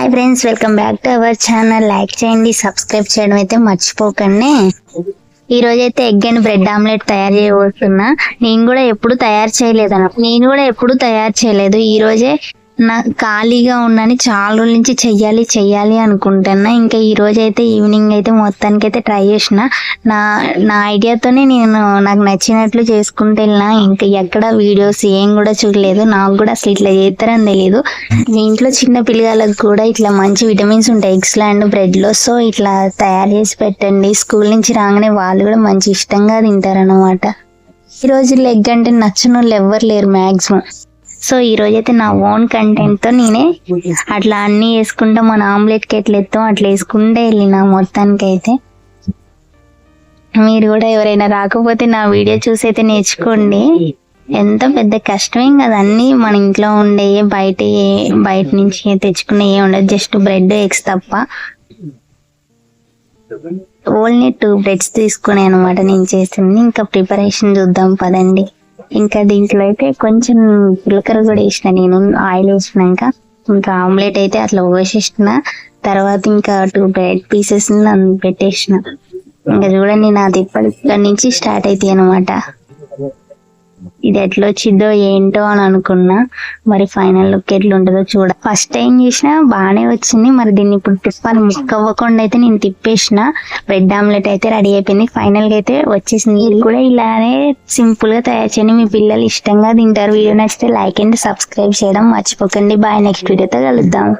Hi friends welcome back to our channel like చేయండి subscribe చేయడం అయితే మర్చిపోకండి. ఈ రోజు అయితే ఎగ్ అండ్ బ్రెడ్ ఆమ్లెట్ తయారు చేయబోతున్నా నేను కూడా ఎప్పుడు తయారు చేయలేదు అన్న. నేను కూడా ఎప్పుడు తయారు చేయలేదు. ఈ రోజే నా ఖాళీగా ఉన్నాను చాలా రోజుల నుంచి చెయ్యాలి చెయ్యాలి అనుకుంటున్నా. ఇంకా ఈ రోజు అయితే ఈవినింగ్ అయితే మొత్తానికి అయితే ట్రై చేసిన. నా నా ఐడియాతోనే నేను నాకు నచ్చినట్లు చేసుకుంటే వెళ్ళినా. ఇంకా ఎక్కడ వీడియోస్ ఏం కూడా చూడలేదు. నాకు కూడా అసలు ఇట్లా చేస్తారని తెలియదు ఇంట్లో చిన్న పిల్లలకు కూడా ఇట్లా మంచి విటమిన్స్ ఉంటాయి. ఎగ్స్ అండ్ బ్రెడ్లో సో ఇట్లా తయారు చేసి పెట్టండి. స్కూల్ నుంచి రాగానే వాళ్ళు కూడా మంచి ఇష్టంగా తింటారనమాట ఈ రోజు లెగ్ అంటే నచ్చని వాళ్ళు ఎవ్వరు లేరు మ్యాక్సిమం సో ఈ రోజు అయితే నా ఓన్ కంటెంట్తో నేనే అట్లా అన్ని వేసుకుంటా మన ఆమ్లెట్కి ఎట్లా ఎత్తాం అట్లా వేసుకుంటే వెళ్ళిన మొత్తానికి అయితే మీరు కూడా ఎవరైనా రాకపోతే నా వీడియో చూసి అయితే నేర్చుకోండి. ఎంత పెద్ద కష్టమేం కదా అన్ని మన ఇంట్లో ఉండే బయట బయట నుంచి తెచ్చుకునే ఏ ఉండదు జస్ట్ బ్రెడ్ ఎగ్స్ తప్ప. ఓన్లీ టూ బ్రెడ్స్ తీసుకునే అనమాట నేను చేసింది. ఇంకా ప్రిపరేషన్ చూద్దాం పదండి. ఇంకా దీంట్లో అయితే కొంచెం పులకర కూడా వేసిన నేను ఆయిల్ వేసినాక. ఇంకా ఆమ్లెట్ అయితే అట్లా పోసేసిన. తర్వాత ఇంకా టూ బ్రెడ్ పీసెస్ పెట్టేసిన. ఇంకా చూడండి నాది ఇప్పటి నుంచి స్టార్ట్ అవుతాయి అనమాట ఇది ఎట్లా వచ్చిందో ఏంటో అని అనుకున్నా. మరి ఫైనల్ లుక్ ఎట్లా ఉంటుందో చూడ. ఫస్ట్ టైం చేసినా బాగానే వచ్చింది. మరి దీన్ని ఇప్పుడు తిప్పాలి. ముక్క అవ్వకుండా అయితే నేను తిప్పేసిన. బ్రెడ్ ఆమ్లెట్ అయితే రెడీ అయిపోయింది. ఫైనల్గా అయితే వచ్చేసింది. మీరు కూడా ఇలానే సింపుల్గా తయారు చేయండి. మీ పిల్లలు ఇష్టంగా తింటారు. వీడియో నచ్చితే లైక్ అండ్ సబ్స్క్రైబ్ చేయడం మర్చిపోకండి. బాయ్ నెక్స్ట్ వీడియోతో కలుద్దాం.